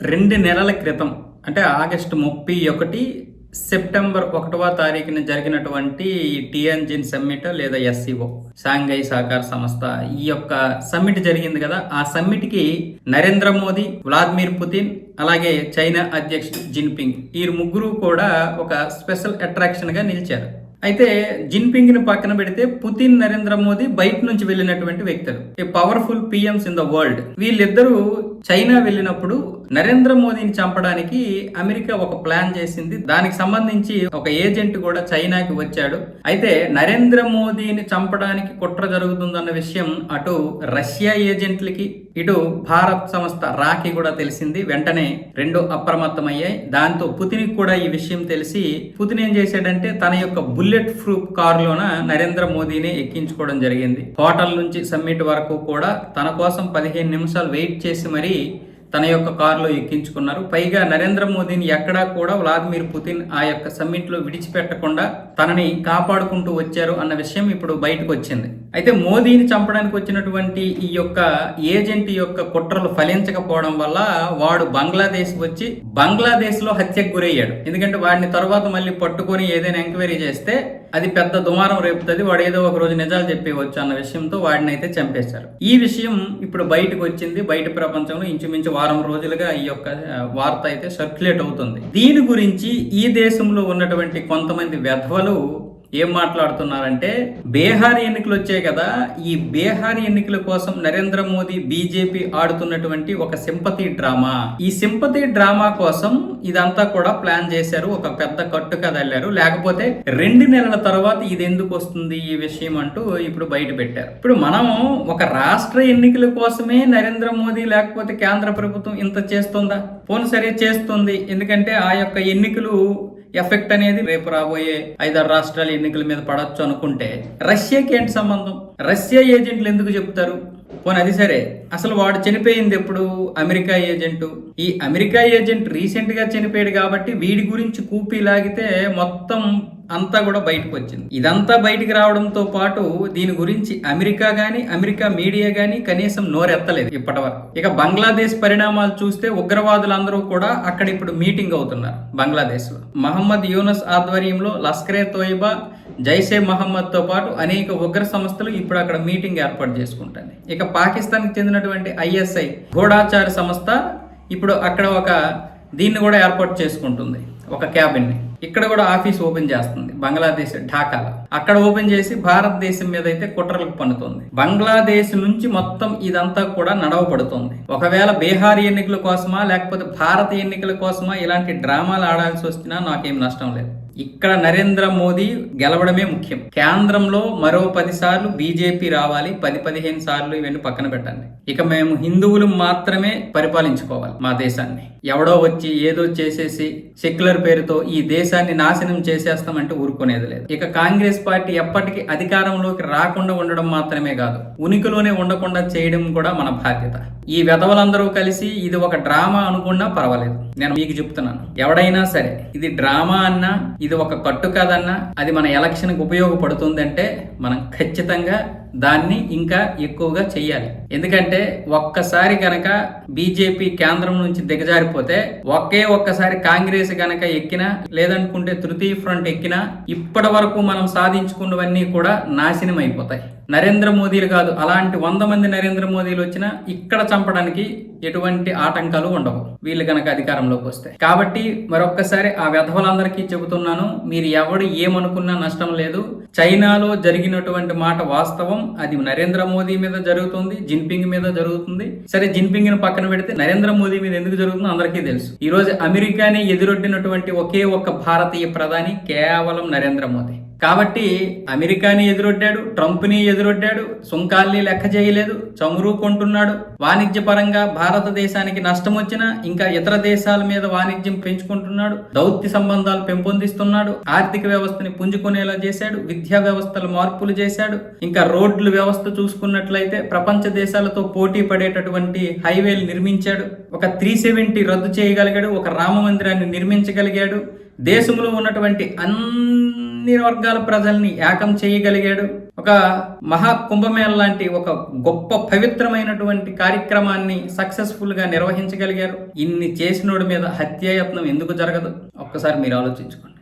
రెండు నెలల క్రితం అంటే ఆగస్టు ముప్పై ఒకటి సెప్టెంబర్ ఒకటవ తారీఖున జరిగినటువంటి టిఎన్జిన్ సమ్మిట్ లేదా ఎస్సీఓ షాంఘై సహకార సంస్థ ఈ యొక్క సమ్మిట్ జరిగింది కదా. ఆ సమ్మిట్కి నరేంద్ర మోదీ వ్లాదిమిర్ పుతిన్ అలాగే చైనా అధ్యక్షుడు జిన్పింగ్ ఈ ముగ్గురు కూడా ఒక స్పెషల్ అట్రాక్షన్గా నిలిచారు. అయితే జిన్పింగ్ని పక్కన పెడితే పుతిన్ నరేంద్ర మోదీ బయట నుంచి వెళ్ళినటువంటి వ్యక్తులు ఈ powerful PMs in the world. వీళ్ళిద్దరూ చైనా వెళ్ళినప్పుడు నరేంద్ర మోదీని చంపడానికి అమెరికా ఒక ప్లాన్ చేసింది. దానికి సంబంధించి ఒక ఏజెంట్ కూడా చైనాకి వచ్చాడు. అయితే నరేంద్ర మోదీని చంపడానికి కుట్ర జరుగుతుందన్న విషయం అటు రష్యా ఏజెంట్లకి ఇటు భారత్ సంస్థ రాకి కూడా తెలిసింది. వెంటనే రెండు అప్రమత్తమయ్యాయి. దాంతో పుతిన్ కూడా ఈ విషయం తెలిసి పుతిన్ ఏం చేశాడంటే తన యొక్క బుల్లెట్ ప్రూఫ్ కారులోన నరేంద్ర మోదీని ఎక్కించుకోవడం జరిగింది. హోటల్ నుంచి సమ్మిట్ వరకు కూడా తన కోసం పదిహేను నిమిషాలు వెయిట్ చేసి మరి తన యొక్క కారులో ఎక్కించుకున్నారు. పైగా నరేంద్ర మోదీని ఎక్కడా కూడా వ్లాదిమిర్ పుతిన్ ఆ యొక్క సమ్మిట్లో విడిచిపెట్టకుండా తనని కాపాడుకుంటూ వచ్చారు అన్న విషయం ఇప్పుడు బయటకు వచ్చింది. అయితే మోదీని చంపడానికి వచ్చినటువంటి ఈ యొక్క ఏజెంట్ యొక్క కుట్రలు ఫలించకపోవడం వల్ల వాడు బంగ్లాదేశ్ వచ్చి బంగ్లాదేశ్లో హత్యకు గురయ్యాడు. ఎందుకంటే వాడిని తర్వాత మళ్ళీ పట్టుకొని ఏదైనా ఎంక్వైరీ చేస్తే అది పెద్ద దుమారం రేపుతుంది. వాడు ఏదో ఒక రోజు నిజాలు చెప్పేవచ్చు అన్న విషయంతో వాడిని అయితే చంపేశారు. ఈ విషయం ఇప్పుడు బయటకు వచ్చింది. బయట ప్రపంచంలో ఇంచుమించు వారం రోజులుగా ఈ యొక్క వార్త అయితే సర్క్యులేట్ అవుతుంది. దీని గురించి ఈ దేశంలో ఉన్నటువంటి కొంతమంది వెధవలు ఏం మాట్లాడుతున్నారంటే బీహార్ ఎన్నికలు వచ్చాయి కదా ఈ బీహార్ ఎన్నికల కోసం నరేంద్ర మోదీ బీజేపీ ఆడుతున్నటువంటి ఒక సింపతి డ్రామా. ఈ సింపతి డ్రామా కోసం ఇదంతా కూడా ప్లాన్ చేశారు ఒక పెద్ద కట్టు కథ వెళ్ళారు లేకపోతే రెండు నెలల తర్వాత ఇది ఎందుకు వస్తుంది ఈ విషయం అంటూ ఇప్పుడు బయట పెట్టారు. ఇప్పుడు మనం ఒక రాష్ట్ర ఎన్నికల కోసమే నరేంద్ర మోదీ లేకపోతే కేంద్ర ప్రభుత్వం ఇంత చేస్తుందా? పోను సరే చేస్తుంది. ఎందుకంటే ఆ యొక్క ఎన్నికలు ఎఫెక్ట్ అనేది రేపు రాబోయే ఐదారు రాష్ట్రాల ఎన్నికల మీద పడవచ్చు అనుకుంటే రష్యాకి ఏంటి సంబంధం? రష్యా ఏజెంట్లు ఎందుకు చెప్తారు? పోనీ అది సరే. అసలు వాడు చనిపోయింది ఎప్పుడు? America agent. ఈ అమెరికా ఏజెంట్ రీసెంట్గా చనిపోయాడు కాబట్టి వీడి గురించి కూపీ లాగితే మొత్తం అంతా కూడా బయటకు వచ్చింది. ఇదంతా బయటికి రావడంతో పాటు దీని గురించి అమెరికా గాని అమెరికా మీడియా గాని కనీసం నోరెత్తలేదు ఇప్పటి వరకు ఇక బంగ్లాదేశ్ పరిణామాలు చూస్తే ఉగ్రవాదులందరూ కూడా అక్కడ ఇప్పుడు మీటింగ్ అవుతున్నారు బంగ్లాదేశ్లో మహమ్మద్ యూనస్ ఆధ్వర్యంలో లస్కరే తోయిబా జైషే మహమ్మద్తో పాటు అనేక ఉగ్ర సంస్థలు ఇప్పుడు అక్కడ మీటింగ్ ఏర్పాటు చేసుకుంటాయి. ఇక పాకిస్తాన్కి చెందినటువంటి ఐఎస్ఐ గూఢాచార సంస్థ ఇప్పుడు అక్కడ ఒక దీన్ని కూడా ఏర్పాటు చేసుకుంటుంది. ఒక క్యాబిన్ని. ఇక్కడ కూడా ఆఫీస్ ఓపెన్ చేస్తుంది బంగ్లాదేశ్ ఢాకాలో. అక్కడ ఓపెన్ చేసి భారతదేశం మీద అయితే కుట్రలకు పన్నుతుంది. బంగ్లాదేశ్ నుంచి మొత్తం ఇదంతా కూడా నడవబడుతుంది. ఒకవేళ బీహార్ ఎన్నికల కోసమా లేకపోతే భారత ఎన్నికల కోసమా ఇలాంటి డ్రామాలు ఆడాల్సి వచ్చినా నాకేం నష్టం లేదు. ఇక్కడ నరేంద్ర మోదీ గెలవడమే ముఖ్యం. కేంద్రంలో మరో పది సార్లు బీజేపీ రావాలి పది పదిహేను సార్లు ఇవన్నీ పక్కన పెట్టండి. ఇక మేము హిందువులు మాత్రమే పరిపాలించుకోవాలి మా దేశాన్ని. ఎవడో వచ్చి ఏదో చేసేసి సెక్యులర్ పేరుతో ఈ దేశాన్ని నాశనం చేసేస్తామంటే ఊరుకునేది లేదు. ఇక కాంగ్రెస్ పార్టీ ఎప్పటికీ అధికారంలోకి రాకుండా ఉండడం మాత్రమే కాదు ఉనికిలోనే ఉండకుండా చేయడం కూడా మన బాధ్యత. ఈ వెధవలందరూ కలిసి ఇది ఒక డ్రామా అనుకున్నా పర్వాలేదు. నేను మీకు చెప్తున్నాను. ఎవడైనా సరే ఇది డ్రామా అన్నా ఇది ఒక కట్టు కాదన్నా అది మన ఎలక్షన్కి ఉపయోగపడుతుందంటే మనం ఖచ్చితంగా దాన్ని ఇంకా ఎక్కువగా చెయ్యాలి. ఎందుకంటే ఒక్కసారి గనక బీజేపీ కేంద్రం నుంచి దిగజారిపోతే ఒకే ఒక్కసారి కాంగ్రెస్ గనక ఎక్కినా లేదనుకుంటే తృతీయ ఫ్రంట్ ఎక్కినా ఇప్పటి వరకు మనం సాధించుకున్నవన్నీ కూడా నాశనం అయిపోతాయి. నరేంద్ర మోదీలు కాదు అలాంటి వంద మంది నరేంద్ర మోదీలు వచ్చినా ఇక్కడ చంపడానికి ఎటువంటి ఆటంకాలు ఉండవు. వీళ్ళు కనుక అధికారంలోకి వస్తే. కాబట్టి మరొక్కసారి ఆ వ్యధవలందరికీ చెబుతున్నాను మీరు ఎవడు ఏమనుకున్నా నష్టం లేదు. చైనాలో జరిగినటువంటి మాట వాస్తవం. అది నరేంద్ర మోదీ మీద జరుగుతుంది జిన్పింగ్ మీద జరుగుతుంది. సరే జిన్పింగ్ని పక్కన పెడితే నరేంద్ర మోదీ మీద ఎందుకు జరుగుతుందో అందరికీ తెలుసు. ఈ రోజు అమెరికాని ఎదురొడ్డినటువంటి ఒకే ఒక్క భారతీయ ప్రధాని కేవలం నరేంద్ర మోదీ. కాబట్టి అమెరికాని ఎదురొడ్డాడు ట్రంప్ని ఎదురొడ్డాడు సుంకాల్ని లెక్క చేయలేదు చమురు కొంటున్నాడు. వాణిజ్యపరంగా భారతదేశానికి నష్టం వచ్చినా ఇంకా ఇతర దేశాల మీద వాణిజ్యం పెంచుకుంటున్నాడు దౌత్య సంబంధాలు పెంపొందిస్తున్నాడు ఆర్థిక వ్యవస్థని పుంజుకునేలా చేశాడు విద్యా వ్యవస్థలు మార్పులు చేశాడు. ఇంకా రోడ్లు వ్యవస్థ చూసుకున్నట్లయితే ప్రపంచ దేశాలతో పోటీ పడేటటువంటి హైవేలు నిర్మించాడు. ఒక త్రీ సెవెంటీ రద్దు చేయగలిగాడు ఒక రామ మందిరాన్ని నిర్మించగలిగాడు. దేశంలో ఉన్నటువంటి అన్ని వర్గాల ప్రజల్ని ఏకం చేయగలిగాడు. ఒక మహా కుంభమేళ లాంటి ఒక గొప్ప పవిత్రమైనటువంటి కార్యక్రమాన్ని సక్సెస్ఫుల్గా నిర్వహించగలిగారు. ఇన్ని చేసినోడి మీద హత్యాయత్నం ఎందుకు జరగదు? ఒక్కసారి మీరు ఆలోచించుకోండి.